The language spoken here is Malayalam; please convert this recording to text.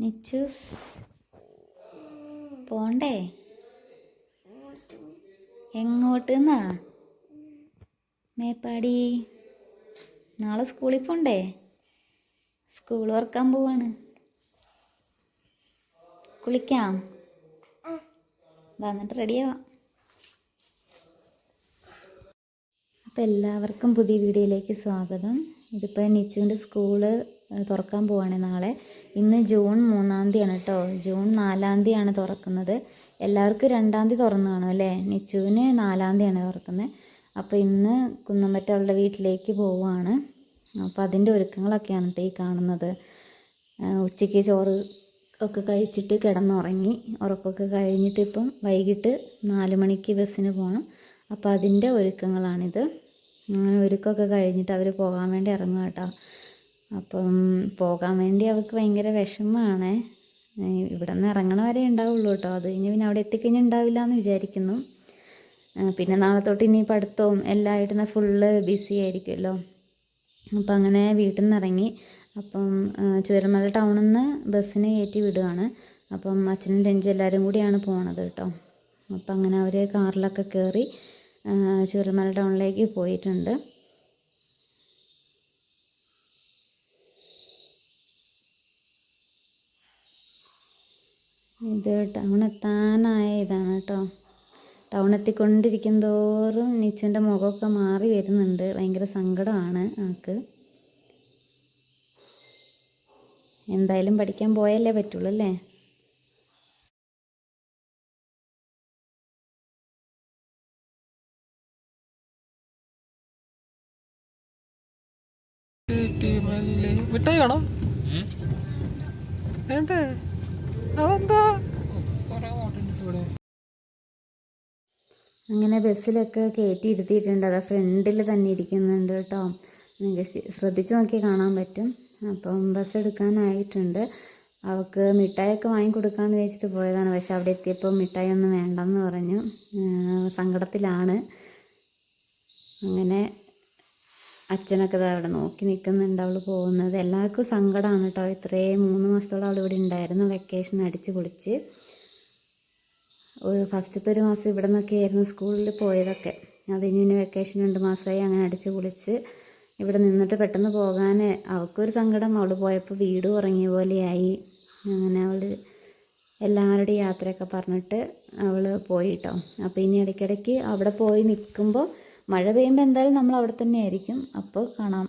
നിച്ചൂസ്. പോണ്ടേ? എങ്ങോട്ട് എന്നാ മേപ്പാടി. നാളെ സ്കൂളിൽ പോണ്ടേ? സ്കൂൾ ഓർക്കാൻ പോവാണ്. കുളിക്കാം. വന്നിട്ട് റെഡിയാവാം അപ്പോൾ എല്ലാവർക്കും പുതിയ വീഡിയോയിലേക്ക് സ്വാഗതം. ഇതിപ്പോൾ നിച്ചുവിന്റെ സ്കൂൾ തുറക്കാൻ പോവാണ് നാളെ. ഇന്ന് ജൂൺ മൂന്നാം തീയതിയാണ് കേട്ടോ. ജൂൺ നാലാം തീയതിയാണ് തുറക്കുന്നത്. എല്ലാവർക്കും രണ്ടാം തീയതി തുറന്നു കാണും അല്ലേ? നിച്ചുവിന് നാലാം തീയതിയാണ് തുറക്കുന്നത്. അപ്പോൾ ഇന്ന് കുന്നമ്പറ്റ വീട്ടിലേക്ക് പോവുകയാണ് അപ്പോൾ അതിന്റെ ഒരുക്കങ്ങളൊക്കെയാണ് കേട്ടോ ഈ കാണുന്നത്. ഉച്ചയ്ക്ക് ചോറ് ഒക്കെ കഴിച്ചിട്ട് കിടന്നുറങ്ങി. ഉറക്കമൊക്കെ കഴിഞ്ഞിട്ട് ഇപ്പം വൈകിട്ട് നാല് മണിക്ക് ബസ്സിന് പോകണം അപ്പോൾ അതിന്റെ ഒരുക്കങ്ങളാണിത്. അങ്ങനെ ഒരുക്കമൊക്കെ കഴിഞ്ഞിട്ട് അവർ പോകാൻ വേണ്ടി ഇറങ്ങുക കേട്ടോ. അപ്പം പോകാൻ വേണ്ടി അവൾക്ക് ഭയങ്കര വിഷമമാണ്. ഇവിടെ നിന്ന് ഇറങ്ങണ വരെ ഉണ്ടാവുള്ളൂ കേട്ടോ. അത് കഴിഞ്ഞ് പിന്നെ അവിടെ എത്തിക്കഴിഞ്ഞാൽ ഉണ്ടാവില്ല എന്ന് വിചാരിക്കുന്നു. പിന്നെ നാളെ തൊട്ട് ഇനി പഠിത്തവും എല്ലായിട്ടും ഫുള്ള് ബിസി ആയിരിക്കുമല്ലോ. അപ്പം അങ്ങനെ വീട്ടിൽ നിന്ന് ഇറങ്ങി. അപ്പം ചുരമല ടൗണിൽ നിന്ന് ബസ്സിന് കയറ്റി വിടുകയാണ് അപ്പം അച്ഛനും രഞ്ജും എല്ലാവരും കൂടിയാണ് പോണത് കേട്ടോ. അപ്പം അങ്ങനെ അവർ കാറിലൊക്കെ കയറി ചുരമല ടൗണിലേക്ക് പോയിട്ടുണ്ട്. ഇത് ടൗൺ എത്താനായ ഇതാണ് കേട്ടോ. ടൗൺ എത്തിക്കൊണ്ടിരിക്കും തോറും നിച്ചുന്റെ മുഖമൊക്കെ മാറി വരുന്നുണ്ട്. ഭയങ്കര സങ്കടമാണ് ആൾക്ക്. എന്തായാലും പഠിക്കാൻ പോയല്ലേ പറ്റുള്ളൂ അല്ലേ? മിഠായി വേണം. വേണ്ടേ? അതെന്താ? അങ്ങനെ ബസ്സിലൊക്കെ കയറ്റി ഇരുത്തിയിട്ടുണ്ട്. അതാ ഫ്രണ്ടിൽ തന്നെ ഇരിക്കുന്നുണ്ട് കേട്ടോ. നിങ്ങൾക്ക് ശ്രദ്ധിച്ചു നോക്കി കാണാൻ പറ്റും. അപ്പം ബസ് എടുക്കാനായിട്ടുണ്ട്. അവൾക്ക് മിഠായിയൊക്കെ വാങ്ങിക്കൊടുക്കാമെന്ന് വെച്ചിട്ട് പോയതാണ്. പക്ഷെ അവിടെ എത്തിയപ്പോൾ മിഠായി ഒന്നും വേണ്ടെന്ന് പറഞ്ഞു. സങ്കടത്തിലാണ്. അങ്ങനെ അച്ഛനൊക്കെ അവിടെ നോക്കി നിൽക്കുന്നുണ്ട് അവൾ പോകുന്നത്. എല്ലാവർക്കും സങ്കടമാണ് കേട്ടോ. ഇത്രയും മൂന്ന് മാസത്തോളം അവൾ ഇവിടെ ഉണ്ടായിരുന്നു. വെക്കേഷൻ അടിച്ച് പൊളിച്ച്. ഒരു ഫസ്റ്റത്തെ ഒരു മാസം ഇവിടെ നിന്നൊക്കെ ആയിരുന്നു സ്കൂളിൽ പോയതൊക്കെ. അത് കഴിഞ്ഞ് പിന്നെ വെക്കേഷൻ രണ്ട് മാസമായി അങ്ങനെ അടിച്ച് പൊളിച്ച് ഇവിടെ നിന്നിട്ട് പെട്ടെന്ന് പോകാൻ അവൾക്കൊരു സങ്കടം. അവൾ പോയപ്പോൾ വീട് ഉറങ്ങിയ പോലെയായി. അങ്ങനെ അവൾ എല്ലാവരുടെയും യാത്രയൊക്കെ പറഞ്ഞിട്ട് അവൾ പോയിട്ടോ അപ്പോൾ ഇനി ഇടയ്ക്കിടയ്ക്ക് അവിടെ പോയി നിൽക്കുമ്പോൾ മഴ പെയ്യുമ്പോൾ എന്തായാലും നമ്മൾ അവിടെ തന്നെ ആയിരിക്കും അപ്പോൾ കാണാം.